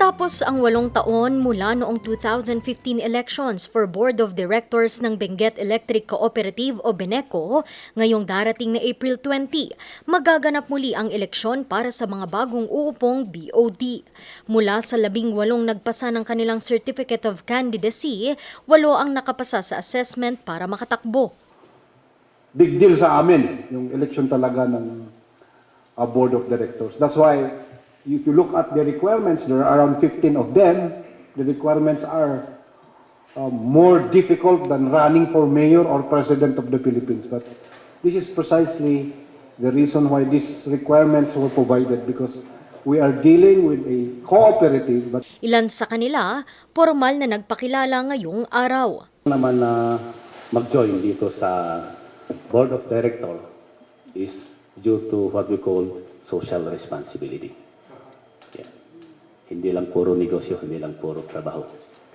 Matapos ang walong taon mula noong 2015 elections for Board of Directors ng Benguet Electric Cooperative o Beneco, ngayong darating na April 20, magaganap muli ang eleksyon para sa mga bagong uupong BOD. Mula sa labing walong nagpasa ng kanilang Certificate of Candidacy, walo ang nakapasa sa assessment para makatakbo. big deal sa amin, yung election talaga ng uh, board of directors. That's why if you look at the requirements, there are around 15 of them. The requirements are uh, more difficult than running for mayor or president of the Philippines. But this is precisely the reason why these requirements were provided because we are dealing with a cooperative but Ilan sa kanila, formal na nagpakilala ngayong araw. naman na mag-join dito sa board of director is due to what we call social responsibility. Hindi lang puro negosyo, hindi lang puro trabaho.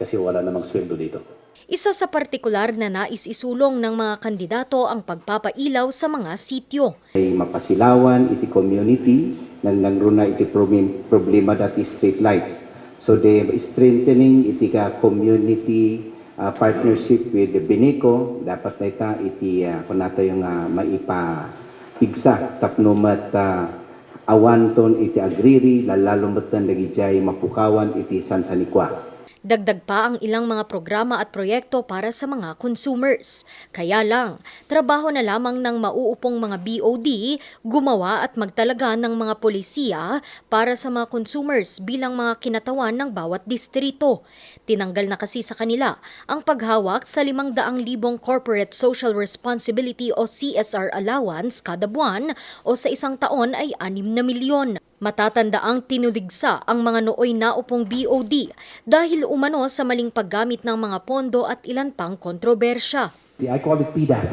Kasi wala namang sweldo dito. Isa sa partikular na nais isulong ng mga kandidato ang pagpapailaw sa mga sityo. ay mapasilawan iti community nang nangruna iti problem- problema dati street lights. So the strengthening iti ka community uh, partnership with the Binico dapat na ita iti uh, kunata yung uh, maipapigsa tapnumat uh, awanton iti agriri lalalumatan dagijay mapukawan iti sansanikwa. Dagdag pa ang ilang mga programa at proyekto para sa mga consumers. Kaya lang, trabaho na lamang ng mauupong mga BOD gumawa at magtalaga ng mga polisiya para sa mga consumers bilang mga kinatawan ng bawat distrito. Tinanggal na kasi sa kanila ang paghawak sa 500,000 corporate social responsibility o CSR allowance kada buwan o sa isang taon ay 6 na milyon. Matatanda ang tinuligsa ang mga nooy naupong BOD dahil umano sa maling paggamit ng mga pondo at ilan pang kontrobersya. The- I call it PDAF.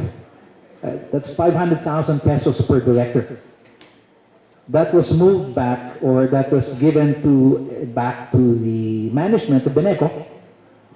Uh, that's 500,000 pesos per director. That was moved back or that was given to back to the management of Beneco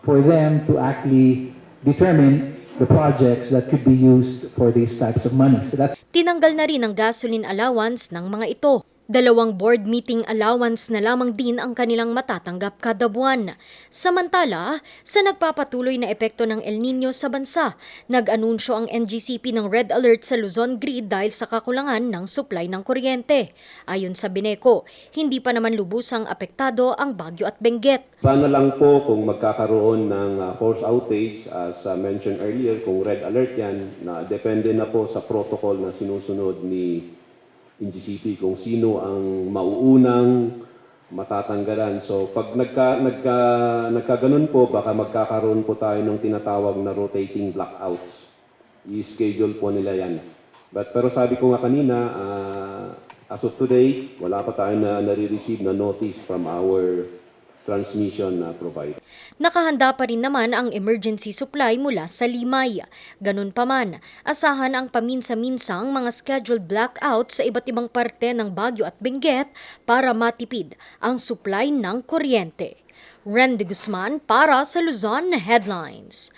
for them to actually determine the projects that could be used for these types of money. So that's Tinanggal na rin ang gasoline allowance ng mga ito. Dalawang board meeting allowance na lamang din ang kanilang matatanggap kada buwan. Samantala, sa nagpapatuloy na epekto ng El Nino sa bansa, nag-anunsyo ang NGCP ng Red Alert sa Luzon Grid dahil sa kakulangan ng supply ng kuryente. Ayon sa Bineco, hindi pa naman lubusang apektado ang Bagyo at Benguet. Paano lang po kung magkakaroon ng uh, force outage as uh, mentioned earlier, kung red alert yan, na depende na po sa protocol na sinusunod ni NGCP kung sino ang mauunang matatanggalan. So pag nagka, nagka, nagkaganon po, baka magkakaroon po tayo ng tinatawag na rotating blackouts. I-schedule po nila yan. But, pero sabi ko nga kanina, uh, as of today, wala pa tayo na nare-receive na notice from our transmission na provider. Nakahanda pa rin naman ang emergency supply mula sa Limay. Ganun pa man, asahan ang paminsa-minsang mga scheduled blackout sa iba't ibang parte ng Baguio at Benguet para matipid ang supply ng kuryente. Ren Guzman para sa Luzon Headlines.